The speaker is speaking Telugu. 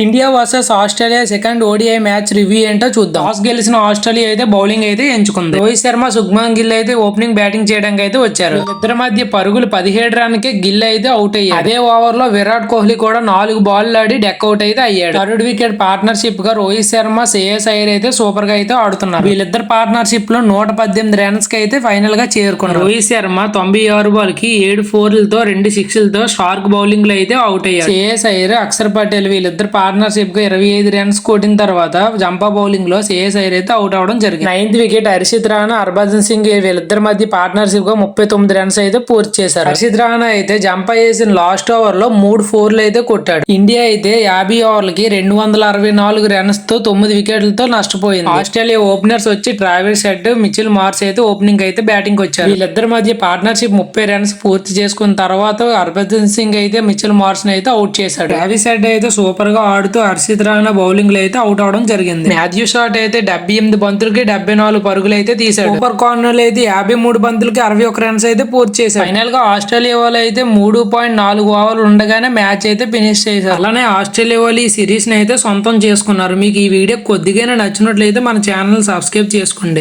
India versus Australia second ODI match review ఏంటో చూద్దాం. టాస్ గెలిచిన ఆస్ట్రేలియా అయితే బౌలింగ్ అయితే ఎంచుకుంది. రోహిత్ శర్మ సుగ్మాన్ గిల్ అయితే ఓపెనింగ్ బ్యాటింగ్ చేయడానికి అయితే వచ్చారు. ఇద్దరి మధ్య పరుగులు పదిహేడు రానికే గిల్ అయితే అవుట్ అయ్యారు అదే ఓవర్లో విరాట్ కోహ్లీ కూడా నాలుగు బాల్ ఆడి డెక్ అవుట్ అయితే అయ్యాడు. థర్డ్ వికెట్ పార్ట్నర్షిప్గా రోహిత్ శర్మ శ్రేయస్ అయ్యర్ అయితే సూపర్గా అయితే ఆడుతున్నారు. వీళ్ళిద్దరు పార్ట్నర్షిప్లో నూట పద్దెనిమిది రన్స్కి అయితే ఫైనల్గా చేరుకున్నారు. రోహిత్ శర్మ తొంభై ఆరు బాల్కి ఏడు ఫోర్లతో రెండు సిక్స్లతో షార్క్ బౌలింగ్లో అయితే అవుట్ అయ్యారు శ్రేయస్ అయ్యర్ అక్షర్ పటేల్ వీళ్ళిద్దరు పార్ట్నర్షిప్గా ఇరవై ఐదు రన్స్ కొట్టిన తర్వాత జంపా బౌలింగ్లో శ్రేయస్ అయ్యర్ అయితే అవుట్ అవడం జరిగింది. నైన్త్ వికెట్ హర్షిత్ రాణా హర్భజన్ సింగ్ వీళ్ళిద్దరి మధ్య పార్ట్నర్షిప్గా ముప్పై తొమ్మిది రన్స్ అయితే పూర్తి చేశారు. హర్షిత్ రాణా అయితే జంపా చేసిన లాస్ట్ ఓవర్లో మూడు ఫోర్లు అయితే కొట్టాడు. ఇండియా అయితే యాభై ఓవర్లకి రెండు వందల అరవై నాలుగు రన్స్తో తొమ్మిది వికెట్లతో నష్టపోయింది. ఆస్ట్రేలియా ఓపెనర్స్ వచ్చి ట్రావెల్స్ హెడ్ మిచిల్ మార్స్ అయితే ఓపెనింగ్ అయితే బ్యాటింగ్ వచ్చారు. వీళ్ళిద్దరి మధ్య పార్ట్నర్షిప్ ముప్పై రన్స్ పూర్తి చేసుకున్న తర్వాత హర్భజన్ సింగ్ అయితే మిచిల్ మార్స్ అయితే అవుట్ చేశాడు. ట్రావిస్ హెడ్ అయితే సూపర్గా ఆడుతూ హర్షిత్ రాణా బౌలింగ్లో అయితే అవుట్ అవడం జరిగింది. మాథ్యూ షాట్ అయితే డెబ్బై ఎనిమిది బంతులకి డెబ్బై నాలుగు పరుగులు అయితే తీశాడు. సూపర్ కార్నర్ అయితే యాభై మూడు బంతులకి అరవై ఒక రన్స్ అయితే పూర్తి చేశారు ఫైనల్గా ఆస్ట్రేలియా వాళ్ళు అయితే మూడు పాయింట్ నాలుగు ఓవర్లు ఉండగానే మ్యాచ్ అయితే ఫినిష్ చేశారు. అలానే ఆస్ట్రేలియా వాళ్ళు ఈ సిరీస్ని అయితే సొంతం చేసుకున్నారు. మీకు ఈ వీడియో కొద్దిగానే నచ్చినట్లయితే మన ఛానల్ సబ్స్క్రైబ్ చేసుకోండి.